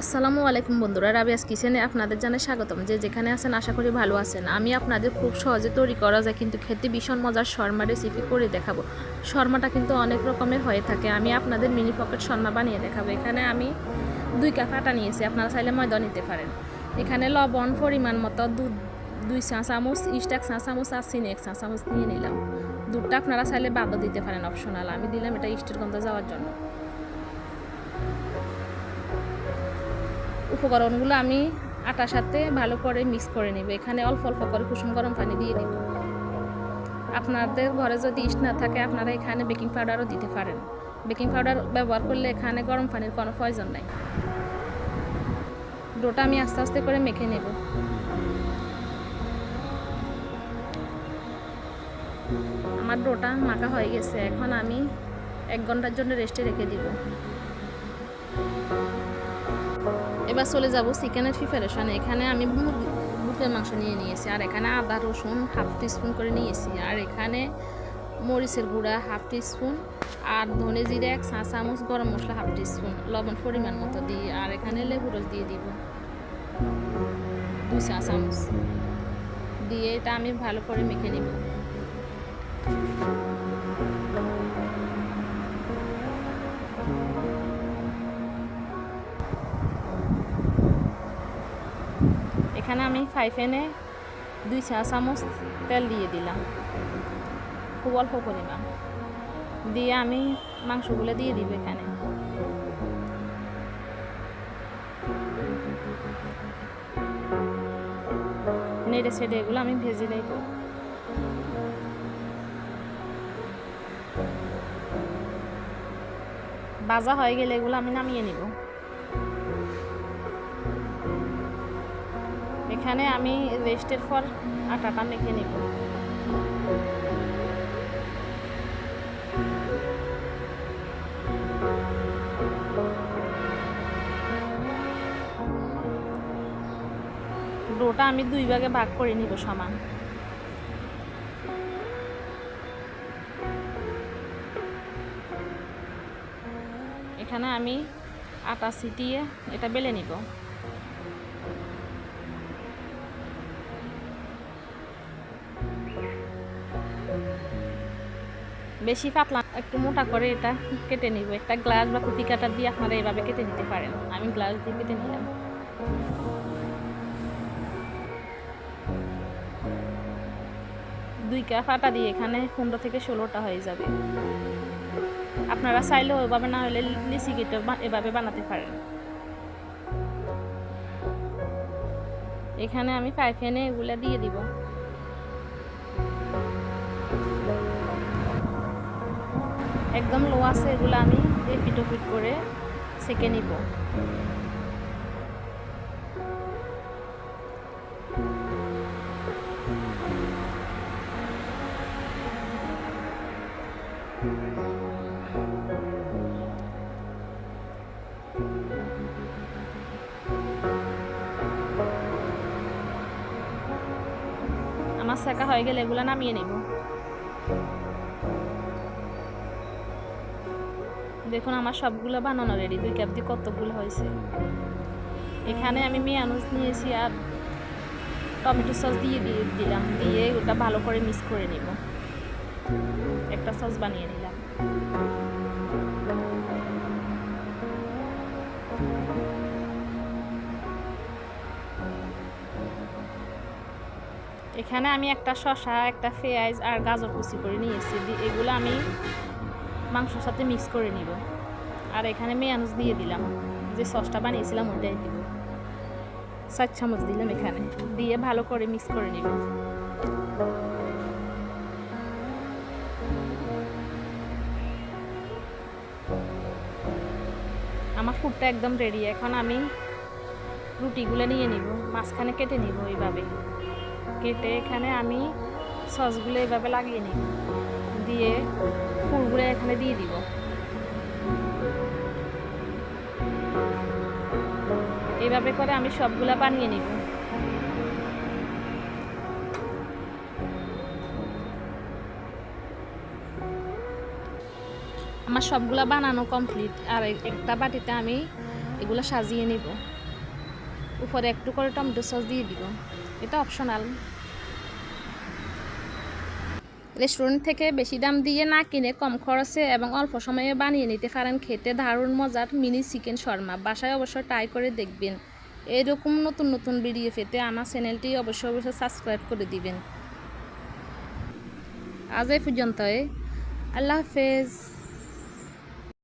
আসসালামু আলাইকুম বন্ধুরা, রাবিয়াস কিচেনে আপনাদের জানাই স্বাগতম। যে যেখানে আছেন আশা করি ভালো আছেন। আমি আপনাদের খুব সহজে তৈরি করা যায়, কিন্তু খেতে ভীষণ মজার শর্মা রেসিপি করে দেখাবো। শর্মাটা কিন্তু অনেক রকমের হয়ে থাকে। আমি আপনাদের মিনি পকেট শর্মা বানিয়ে দেখাবো। এখানে আমি দুই কাপ আটা নিয়েছি। আপনারা চাইলে ময়দা নিতে পারেন। এখানে লবণ পরিমাণ মতো দুধ, দুই চা চামচ, ইস্ট এক চা চামচ আর চিনি এক চা চামচ নিয়ে নিলাম। দুধটা আপনারা চাইলে বাদও দিতে পারেন অপশনাল আমি দিলাম এটা ইস্টের গন্ধ যাওয়ার জন্য। উপকরণগুলো আমি আটার সাথে ভালো করে মিক্স করে নেব। এখানে অল্প অল্প করে কুসুম গরম পানি দিয়ে দেব আপনাদের ঘরে যদি ইস্ট না থাকে, আপনারা এখানে বেকিং পাউডারও দিতে পারেন। বেকিং পাউডার ব্যবহার করলে এখানে গরম পানির কোনো প্রয়োজন নাই। ডোটা আমি আস্তে আস্তে করে মেখে নেব। আমার ডোটা মাখা হয়ে গেছে। এখন আমি এক ঘণ্টার জন্য রেস্টে রেখে দিব। এবার চলে যাব চিকেনের প্রিপারেশনে এখানে আমি বুকের মাংস নিয়ে নিয়েছি, আর এখানে আদা, রসুন হাফ টিস্পুন করে নিয়েছি। আর এখানে মরিচের গুঁড়া হাফ টিস্পুন আর ধনে জিরে এক চা চামচ গরম মশলা হাফ টিস্পুন লবণ পরিমাণ মতো দিয়ে, আর এখানে লেবু রস দিয়ে দিব। দুই চা চামচ। দিয়ে এটা আমি ভালো করে মেখে নিব। এখানে আমি ফাইভ এনে দুই চা চামচ তেল দিয়ে দিলাম। খুব অল্প পরিমাণ। দিয়ে আমি মাংসগুলো দিয়ে দিব এখানে। নেড়ে সেড়ে এগুলো আমি ভেজে নেব। ভাজা হয়ে গেলে এগুলো আমি নামিয়ে নিব। এখানে আমি রেস্টের পর আটাটা মেখে নিব। ডোটা আমি দুই ভাগে ভাগ করে নিব সমান। এখানে আমি আটা ছিটিয়ে এটা বেলে নিব। বেশি পাতলা, একটু মোটা করে এটা কেটে নিব। একটা গ্লাস বা কুপি কাটার দিয়ে আপনারা এইভাবে কেটে নিতে পারেন। আমি গ্লাস দিয়ে কেটে নিলাম। দুই কাপ আটা দিয়ে এখানে পনেরো থেকে ষোলোটা হয়ে যাবে। আপনারা চাইলেও ওইভাবে না হলে লিচি কেটে এভাবে বানাতে পারেন। এখানে আমি এনে এগুলো দিয়ে দিব। একদম লো আছে এগুলো আমি এপিট ওপিট করে সেকে নিব। আমার শেখা হয়ে গেলে এগুলো নামিয়ে নেব। দেখুন, আমার সবগুলো বানানো রেডি দুই কাপ দিয়ে কতগুলো হয়েছে? এখানে আমি মেয়ানুজ নিয়েছি আর টমেটো সস দিয়ে দিয়ে দিলাম। দিয়ে ওটা ভালো করে মিক্স করে নিব। একটা সস বানিয়ে নিলাম। এখানে আমি একটা শশা একটা পেঁয়াজ আর গাজর কুচি করে নিয়েছি। এগুলো আমি মাংসর সাথে মিক্স করে নিব। আর এখানে মেয়ানুজ দিয়ে দিলাম। যে সসটা বানিয়েছিলাম ওটাই দিব। চার চামচ দিলাম এখানে। দিয়ে ভালো করে মিক্স করে নিব। আমার ফুডটা একদম রেডি এখন আমি রুটিগুলো নিয়ে নিব। মাঝখানে কেটে নিব এইভাবে। কেটে এখানে আমি সসগুলো এইভাবে লাগিয়ে নিব। দিয়ে ফুলগুলো এখানে দিয়ে দিব। এইভাবে করে আমি সবগুলা বানিয়ে নিব। আমার সবগুলা বানানো কমপ্লিট, আর একটা বাটিতে আমি এগুলো সাজিয়ে নিব। উপরে একটু করে টমেটো সস দিয়ে দিব। এটা অপশনাল রেস্টুরেন্ট থেকে বেশি দাম দিয়ে না কিনে কম খরচে এবং অল্প সময়ে বানিয়ে নিতে পারেন খেতে দারুণ মজার মিনি চিকেন শর্মা। বাসায় অবশ্যই ট্রাই করে দেখবেন। এরকম নতুন নতুন ভিডিও পেতে আমার চ্যানেলটি অবশ্যই অবশ্যই সাবস্ক্রাইব করে দিবেন। আজ এই পর্যন্তই। আল্লাহ হাফেজ।